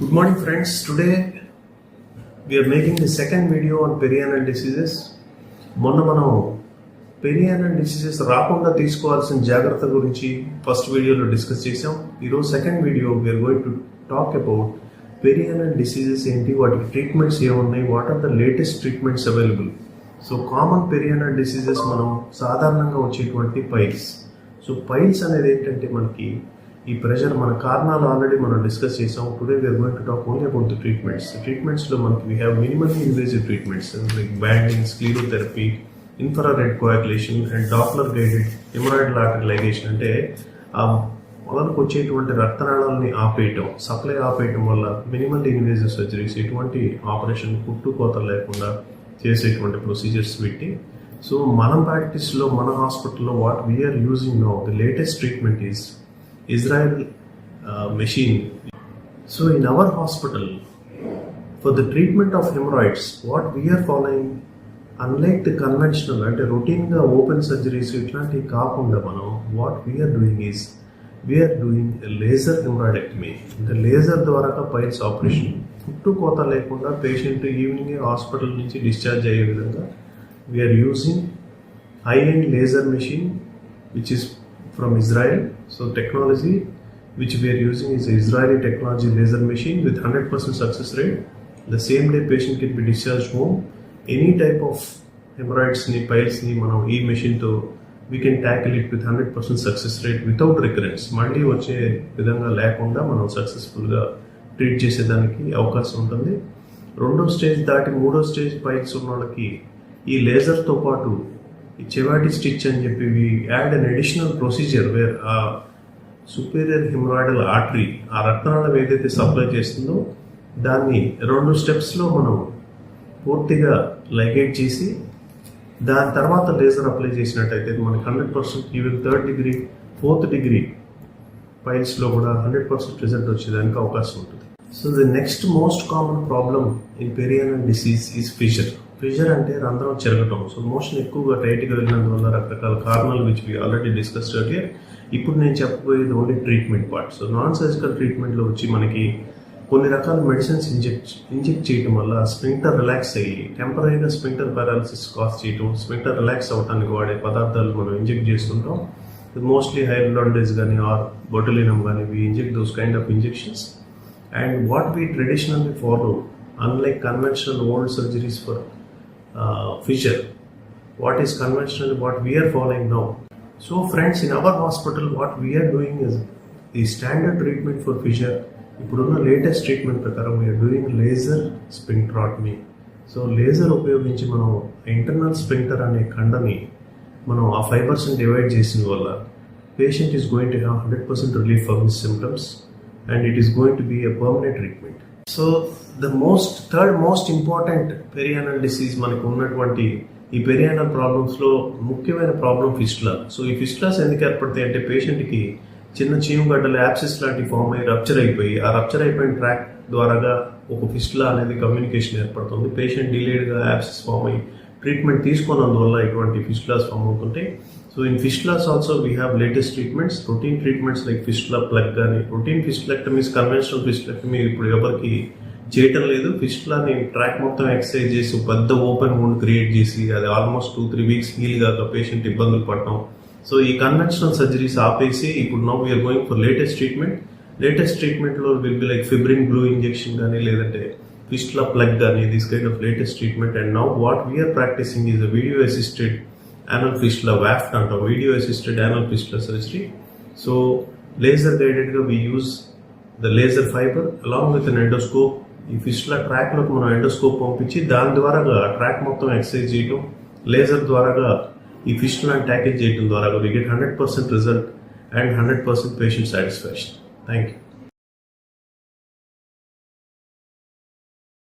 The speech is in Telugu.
Good morning, friends. Today we are making the second video on perianal diseases. మొన్న మనం పెరియానల్ డిసీజెస్ రాకుండా తీసుకోవాల్సిన జాగ్రత్త గురించి ఫస్ట్ వీడియోలో డిస్కస్ చేసాం ఈరోజు second video we're going to talk about perianal diseases ఏంటి వాటికి ట్రీట్మెంట్స్ ఏమున్నాయి what are the latest treatments available so common perianal diseases మనం సాధారణంగా వచ్చేటువంటి పైల్స్ సో పైల్స్ అనేది ఏంటంటే మనకి ఈ ప్రెషర్ మన కారణాలు ఆల్రెడీ మనం డిస్కస్ చేసాం. Today we're going to talk only about the treatments ట్రీట్మెంట్స్లో మనకి we have minimal invasive treatments like banding sclerotherapy infrared coagulation and doppler guided hemorrhoid artery ligation అంటే ఆ వచ్చేటువంటి రక్తనాళాలని ఆపేయటం సప్లై ఆపేయటం వల్ల మినిమల్ ఇన్వేజివ్ సర్జరీస్ ఎటువంటి ఆపరేషన్ కుట్టు కోత లేకుండా చేసేటువంటి ప్రొసీజర్స్ పెట్టి సో మన ప్రాక్టీస్లో మన హాస్పిటల్లో what we're using no the latest treatment is Israel uh, machine. So, in our hospital, for the treatment of hemorrhoids, what we are following, unlike the conventional అంటే రొటీన్గా ఓపెన్ సర్జరీస్ ఇట్లాంటివి కాకుండా మనం what we're doing is we're doing laser hemorrhoidectomy అంటే లేజర్ ద్వారా పైల్స్ ఆపరేషన్ పుట్టు కోత లేకుండా పేషెంట్ ఈవినింగ్ హాస్పిటల్ నుంచి డిశ్చార్జ్ అయ్యే విధంగా we're using high and laser machine which is from Israel. So technology which we are using is Israeli technology laser machine with 100% success rate. The same day patient can be discharged home. Any type of hemorrhoids ni piles ni మనం ఈ machine తో we can tackle it with 100% success rate without recurrence. మళ్ళీ వచ్చే విధంగా లేకుండా మనం సక్సెస్ఫుల్గా ట్రీట్ చేసేదానికి అవకాశం ఉంటుంది రెండో స్టేజ్ దాటి మూడో స్టేజ్ పైల్స్ ఉన్న వాళ్ళకి ఈ లేజర్తో పాటు ఈ చెవాటి స్టిచ్ అని చెప్పి we add an additional procedure where ఆ సుపీరియర్ హిమరాయిడల్ ఆర్టరీ ఆ రక్తనాళం ఏదైతే సప్లై చేస్తుందో దాన్ని రెండు స్టెప్స్లో మనం పూర్తిగా లైగేట్ చేసి దాని తర్వాత లేజర్ అప్లై చేసినట్టయితే మనకి hundred percent even third degree fourth degree పైల్స్లో కూడా హండ్రెడ్ పర్సెంట్ రిజల్ట్ వచ్చేదానికి అవకాశం ఉంటుంది. So the next most common problem in perianal disease is fissure pressure అంటే రంధ్రం చెరగటం. సో మోషన్ ఎక్కువగా టైట్గా వెళ్ళినందువల్ల రకరకాల కారణాలు which we already discuss earlier ఇప్పుడు నేను చెప్పబోయేది only treatment part so non surgical ట్రీట్మెంట్లో వచ్చి మనకి కొన్ని రకాల మెడిసిన్స్ ఇంజెక్ట్ ఇంజెక్ట్ చేయడం వల్ల స్ప్రింటర్ రిలాక్స్ అయ్యి టెంపరీగా స్ప్రింటర్ పారాలసిస్ కాస్ చేయటం స్ప్రింక్టర్ రిలాక్స్ అవడానికి వాడే పదార్థాలు మనం ఇంజెక్ట్ చేస్తుంటాం. మోస్ట్లీ హైడ్రాండేజ్ కానీ ఆర్ బొటలినం కానీ we inject those kind of injections and what we traditionally follow unlike conventional old surgeries for uh, fissure. What is conventional, what we are following now. So, friends, in our hospital, what we are doing is the standard treatment for fissure. ఇప్పుడున్న లేటెస్ట్ ట్రీట్మెంట్ ప్రకారం we're doing laser sphincterotomy so laser ఉపయోగించి మనం ఇంటర్నల్ స్ప్రింక్టర్ అనే కండని మనం ఆ ఫైవ్ పర్సెంట్ డివైడ్ చేసిన వల్ల patient is going to have hundred percent relief for his symptoms and it is going to be a permanent treatment so the most third most important perianal disease మనకు ఉన్నటువంటి ఈ పెరియానల్ ప్రాబ్లమ్స్లో ముఖ్యమైన ప్రాబ్లం ఫిస్టులా సో ఈ ఫిస్టులాస్ ఎందుకు ఏర్పడతాయి అంటే పేషెంట్కి చిన్న చీమగడ్డలు యాప్సిస్ లాంటి ఫామ్ అయ్యి రప్చర్ అయిపోయి ఆ రప్చర్ అయిపోయిన ట్రాక్ ద్వారాగా ఒక ఫిస్టులా అనేది కమ్యూనికేషన్ ఏర్పడుతుంది. పేషెంట్ డిలేడ్గా యాప్సిస్ ఫామ్ అయ్యి ట్రీట్మెంట్ తీసుకున్నందువల్ల ఇటువంటి ఫిస్టులాస్ ఫామ్ అవుతుంటాయి. So in fistulas also we have latest treatments routine treatments like fistula plug కానీ రొటీన్ ఫిస్టులెక్టమీస్ కన్వెన్షనల్ ఫిస్టులెక్టమీ ఇప్పుడు ఎవరికి చేయటం లేదు. ఫిస్టులాని ట్రాక్ మొత్తం ఎక్సర్సైజ్ చేసి పెద్ద ఓపెన్ వూండ్ క్రియేట్ చేసి అది almost two three weeks heal కాక పేషెంట్ ఇబ్బందులు పడటం. సో ఈ కన్వెన్షనల్ సర్జరీస్ ఆపేసి ఇప్పుడు no we're going for latest treatment latest ట్రీట్మెంట్లో will be like fibrin glue injection కానీ లేదంటే ఫిస్టులా ప్లగ్ కానీ this kind of latest treatment and now what we're practising is a video assisted anal fistula VAAFT అంటాం. Video assisted anal fistula surgery so laser గైడెడ్గా we use the laser fibre along with an endoscope ఈ ఫిస్టుల ట్రాక్లోకి మనం ఎండోస్కోప్ పంపించి దాని ద్వారాగా ట్రాక్ మొత్తం ఎక్సర్సైజ్ చేయటం లేజర్ ద్వారాగా ఈ ఫిస్టులను ప్యాకేజ్ చేయడం ద్వారా we get hundred percent result and hundred percent patient satisfaction thank you